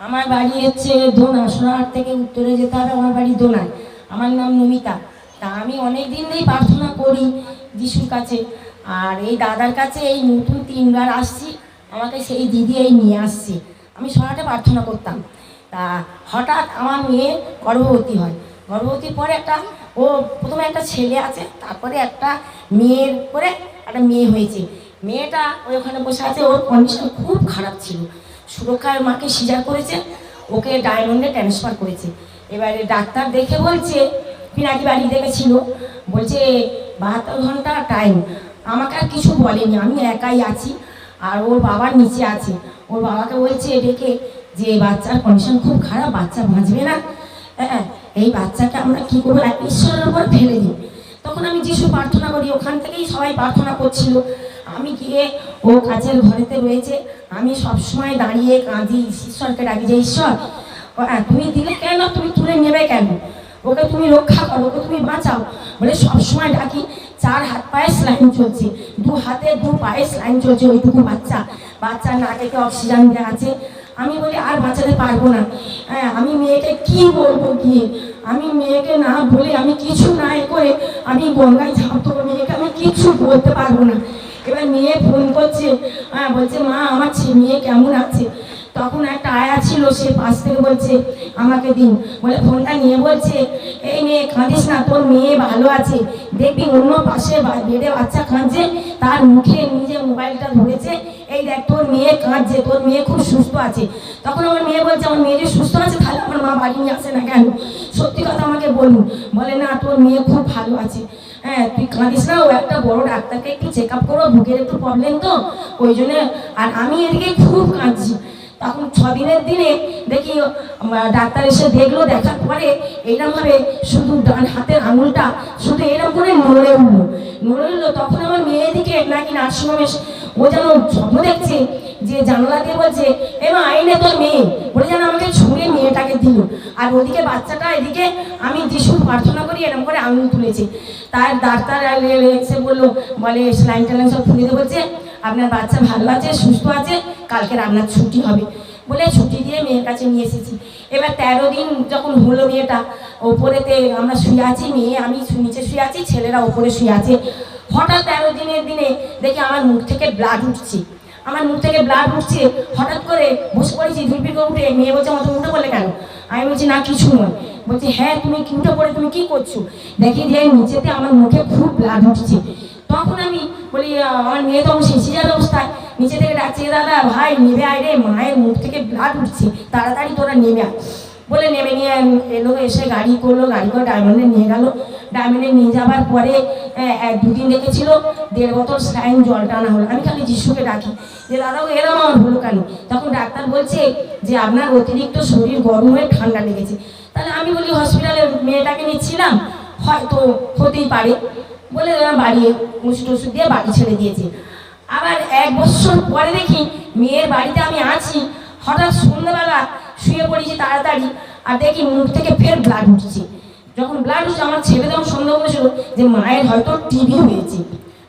আমার বাড়ি হচ্ছে দোনা সোনার থেকে উত্তরে যেতে হবে, আমার বাড়ি দোনায় আমার নাম নমিতা। তা আমি অনেক দিন ধরেই প্রার্থনা করি যিশুর কাছে। আর এই দাদার কাছে এই নতুন তিনবার আসছি, আমাকে সেই দিদি এই নিয়ে আসছে। আমি সোনাটা প্রার্থনা করতাম। তা হঠাৎ আমার মেয়ে গর্ভবতী হয়। গর্ভবতীর পরে একটা, ও প্রথমে একটা ছেলে আছে, তারপরে একটা মেয়ের পরে একটা মেয়ে হয়েছে। মেয়েটা ওই ওখানে বসে আছে, ওর কন্ডিশন খুব খারাপ ছিল। সুরক্ষার মাকে সিজার করেছে, ওকে ডায়মন্ডে ট্রান্সফার করেছে। এবারে ডাক্তার দেখে বলছে, পিনাকি বাড়ি দেখেছিল বলছে, বাহাত্তর ঘণ্টা টাইম আমাকে আর কিছু বলেনি, আমি একাই আছি, আর ওর বাবার নিচে আছে। ওর বাবাকে বলছে ডেকে যে বাচ্চার কন্ডিশন খুব খারাপ, বাচ্চা বাঁচবে না। হ্যাঁ এই বাচ্চাকে আমরা কী করব? ঈশ্বরের উপর ফেলে দিই। তখন আমি যিশু প্রার্থনা করি, ওখান থেকেই সবাই প্রার্থনা করছিল। আমি গিয়ে ও কাজের ঘরেতে রয়েছে। আমি সবসময় দাঁড়িয়ে কাঁদি ঈশ্বরকে ডাকি যে ঈশ্বর হ্যাঁ, তুমি দিলে কেন? তুমি তুলে নেবে কেন? ওকে তুমি রক্ষা করো ওকে তুমি বাঁচাও। বলে সবসময় ডাকি চার হাত পায়ে স্লাইন চলছে দু হাতে দু পায়ে স্লাইন চলছে ওইটুকু বাচ্চা। বাচ্চার নাকেতে অক্সিজেন দেওয়া আছে। আমি বলি আর বাঁচাতে পারব না। হ্যাঁ আমি মেয়েকে কি বলব গিয়ে? আমি মেয়েকে না বলে আমি কিছু না করে আমি গঙ্গায় ঝাঁপ মেয়েকে আমি কিছু বলতে পারব না। এবার মেয়ে ফোন করছে হ্যাঁ বলছে, মা, আমার মেয়ে কেমন আছে? তখন একটা আয়া ছিল, সে পাশ থেকে বলছে, আমাকে দিন। বলে, ফোনটা নিয়ে বলছে, এই মেয়ে, কাঁদিস না, তোর মেয়ে ভালো আছে। দেখবি অন্য পাশে বেডে বাচ্চা কাঁদছে, তার মুখে নিজে মোবাইলটা ধরেছে, এই দেখ, তোর মেয়ে কাঁদছে, তোর মেয়ে খুব সুস্থ আছে। তখন আমার মেয়ে বলছে, আমার মেয়ে যে সুস্থ আছে, তাহলে আমার মা বাড়ি নিয়ে আসে না কেন? সত্যি কথা আমাকে বলুন। বলে, না, তোর মেয়ে খুব ভালো আছে। হ্যাঁ তুই কাঁদিস না, ও একটা বড় ডাক্তারকে একটু চেক আপ করো, বুকের একটু প্রবলেম তো। ওই জন্য, আর আমি এদিকে খুব কাঁদছি। তখন ছ দিনের দিনে দেখি ডাক্তার এসে দেখল, দেখার পরে এইরকমভাবে শুধু ডান হাতের আঙুলটা শুধু এরকম করে নড়ে উঠল। নড়ে উঠল, তখন আমার মেয়ে দিকে নাকি নার্সিংহোমে ও যেন স্বপ্ন দেখছে যে জানলা দিয়ে বলছে এমা আইনে তোর মেয়ে। বলে যেন আমাকে ছুঁড়ে মেয়েটাকে দিল। আর ওদিকে বাচ্চাটা এদিকে, আমি যিশুর প্রার্থনা করি এরকম করে আঙুল তুলেছে। তার ডাক্তার এসে বলল, বলে স্লাইন টাইন সব খুলে দিয়ে বলছে, আপনার বাচ্চা ভালো আছে, সুস্থ আছে কালকে আপনার ছুটি হবে। বলে ছুটি দিয়ে মেয়ের কাছে নিয়ে এসেছি। এবার তেরো দিন যখন হলো মেয়েটা ওপরেতে আমরা শুয়ে আছি, মেয়ে, আমি নিচে শুয়ে আছি, ছেলেরা ওপরে শুয়ে আছে। হঠাৎ তেরো দিনের দিনে দেখি আমার মুখ থেকে ব্লাড উঠছে। আমার মুখ থেকে ব্লাড উঠছে, হঠাৎ করে বসে পড়েছি দুর্ভিক্ষ উঠে মেয়ে বলছে আমার উঠে বলে কেন? আমি বলছি, না, কিছু নয়। বলছি হ্যাঁ তুমি উঠে পড়ে, তুমি কি করছ? দেখি যে নিচেতে আমার মুখে খুব ব্লাড উঠছে। তখন আমি বলি আমার মেয়ে তখন সিজার অবস্থায়। নিচে থেকে ডাকছে দাদা, ভাই নেবে আয় রে, মায়ের মুখ থেকে ব্লাড উঠছে, তাড়াতাড়ি তোরা নেবে আয়। বলে নেমে নিয়ে এলো এসে গাড়ি করল, গাড়ি করে ডায়মন্ডে নিয়ে গেল। ডায়মন্ডে নিয়ে যাওয়ার পরে দুদিন রেখেছিল দেড় বোতল স্লাইন জল টানা হলো। আমি খালি যিশুকে ডাকি, যে, দাদা, ও এরম আমার হলো কেন তখন ডাক্তার বলছে যে, আপনার অতিরিক্ত শরীর গরম হয়ে ঠান্ডা লেগেছে। তাহলে আমি বলি, হসপিটালে মেয়েটাকে নিচ্ছিলাম? হয়তো হতেই পারে। বলে বাড়ি ওষুধ ওষুধ দিয়ে বাড়ি ছেড়ে দিয়েছে। আবার এক বছর পরে দেখি, মেয়ের বাড়িতে আমি আছি। হঠাৎ সন্ধ্যাবেলা শুয়ে পড়েছি তাড়াতাড়ি, আর দেখি মুখ থেকে ফের ব্লাড উঠছে। যখন ব্লাড উঠছে, আমার ছেলে যখন সন্দেহ করেছিল যে মায়ের হয়তো টিভি হয়েছে।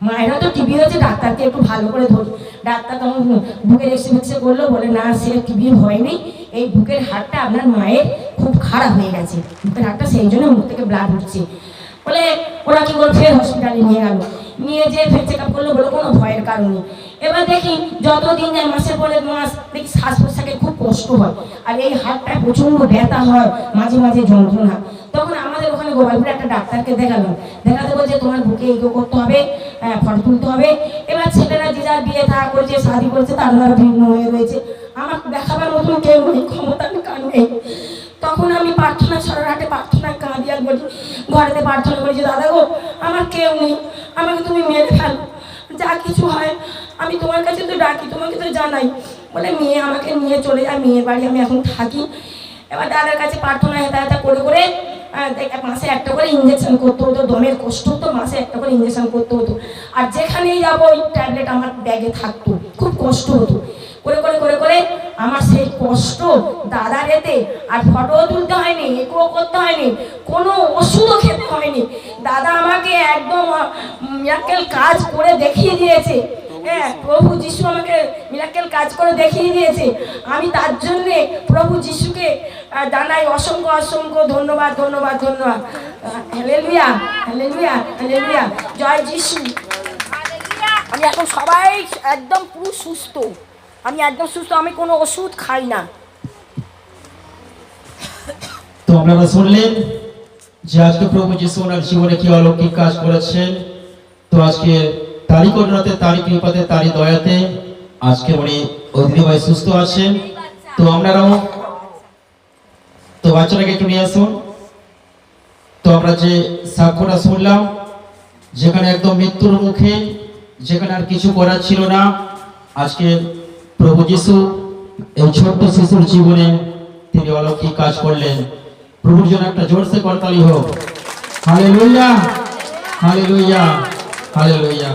মায়ের হয়তো টিভি হয়েছে, ডাক্তারকে একটু ভালো করে ধরি। ডাক্তার তখন বুকের এক্সরে ফেক্সরে করল, বলে, না, সে টিভি হয়নি এই বুকের হাড়টা আপনার মায়ের খুব খারাপ হয়ে গেছে। বুকের হাড়টা সেই জন্য মুখ থেকে ব্লাড উঠছে। বলে, ওরা কি করে ফের হসপিটালে নিয়ে গেল। নিয়ে যেয়ে ফের চেক আপ করল, বলে, কোনো ভয়ের কারণ এবার দেখি যতদিন যায় মাসে পরে মাস দেখি শ্বাস প্রশ্বাসে খুব কষ্ট হয়। আর এই হাতটা প্রচণ্ড ব্যথা হয় মাঝে মাঝে যন্ত্রণা। তখন আমাদের ওখানে গোপালপুরে একটা ডাক্তারকে দেখালাম। দেখাতে বলছে তোমার বুকে ইগো করতে হবে আহ, ফটো তুলতে হবে। এবার ছেলেরা যে যার বিয়ে থাকা করছে শাড়ি করেছে তারা ভিন্ন হয়ে রয়েছে। আমার দেখাবার মতন কেউ নেই। তোমার কাছে তো ডাকি, তোমাকে তো জানাই। বলে, মেয়ে আমাকে নিয়ে চলে যায় মেয়ের বাড়ি আমি এখন থাকি। এবার দাদার কাছে প্রার্থনা হেতা করে করে মাসে একটা করে ইঞ্জেকশন করতে হতো, দমের কষ্ট হতো, মাসে একটা করে ইঞ্জেকশন করতে হতো। আর যেখানেই যাব, ওই ট্যাবলেট আমার ব্যাগে থাকতো, খুব কষ্ট হতো। করে করে করে করে আমার সেই কষ্ট দাদার এতে আর ফটো তুলতে হয়নি একো করতে হয়নি, কোনো ওষুধও খেতে হয়নি। দাদা আমাকে একদম কাজ করে দেখিয়ে দিয়েছে। হ্যাঁ প্রভু যিশু আমাকে মিরাক্কেল কাজ করে দেখিয়ে দিয়েছে। আমি তার জন্যে প্রভু যিশুকে জানাই অসংখ্য অসংখ্য ধন্যবাদ ধন্যবাদ ধন্যবাদ। হ্যালেলুয়া হ্যালেলুয়া হ্যালেলুয়া জয় যিশু। আমি এখন সবাই একদম পুরো সুস্থ। আমি একদম সুস্থ আমি কোনো ওষুধ খাই না। তো আপনারা শুনলেন যে আজকে প্রভু যিশু ওনার জীবনে কি অলৌকিক কাজ করেছেন। তো আজকে তারই করুণাতে তারই কৃপাতে তারই দয়াতে আজকে উনি অধীরভাবে সুস্থ আছেন। তো আপনারাও তো বাচ্চাটাকে একটু নিয়ে আসুন। তো আমরা যে সাক্ষ্যটা শুনলাম, যেখানে একদম মৃত্যুর মুখে, যেখানে আর কিছু করার ছিল না, আজকে প্রভু যিশু, এই ছোট্ট শিশুর জীবনে তিনি অলৌকিক কাজ করলেন। প্রভুর জন্য একটা জোরসে করতালি হোক। হালে লইয়া হালে লইয়া হালে লইয়া